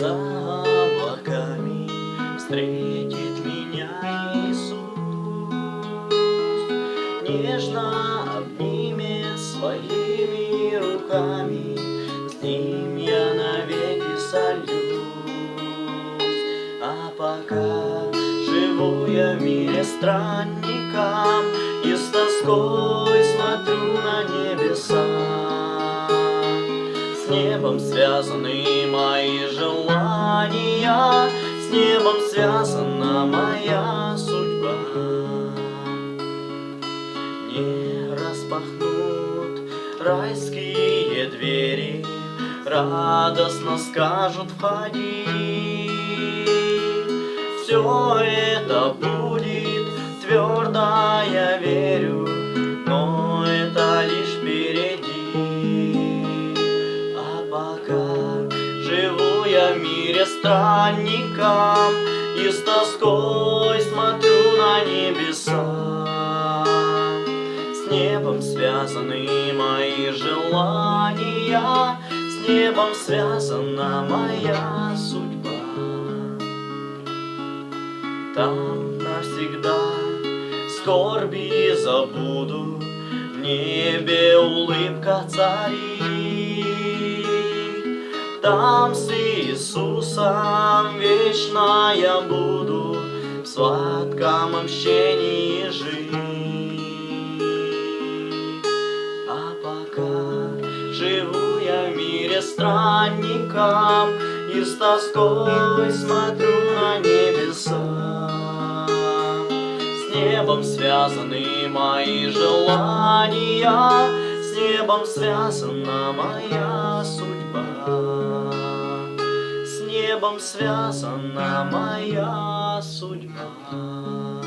За облаками встретит меня Иисус, Нежно обнимет своими руками, С ним я навеки сольюсь. А пока живу я в мире странником И с тоской смотрю на небеса, с небом связаны мои желания, С небом связана моя судьба. Не распахнут райские двери, Радостно скажут входи. Все это будет твердо, мире странником И с тоской смотрю на небеса. С небом связаны мои желания С небом связана моя судьба. Там навсегда скорби забуду В небе улыбка царит Там с Иисусом вечно я буду В сладком общении жить. А пока живу я в мире странником И с тоской смотрю на небеса. С небом связаны мои желания небом связана моя судьба. С небом связана моя судьба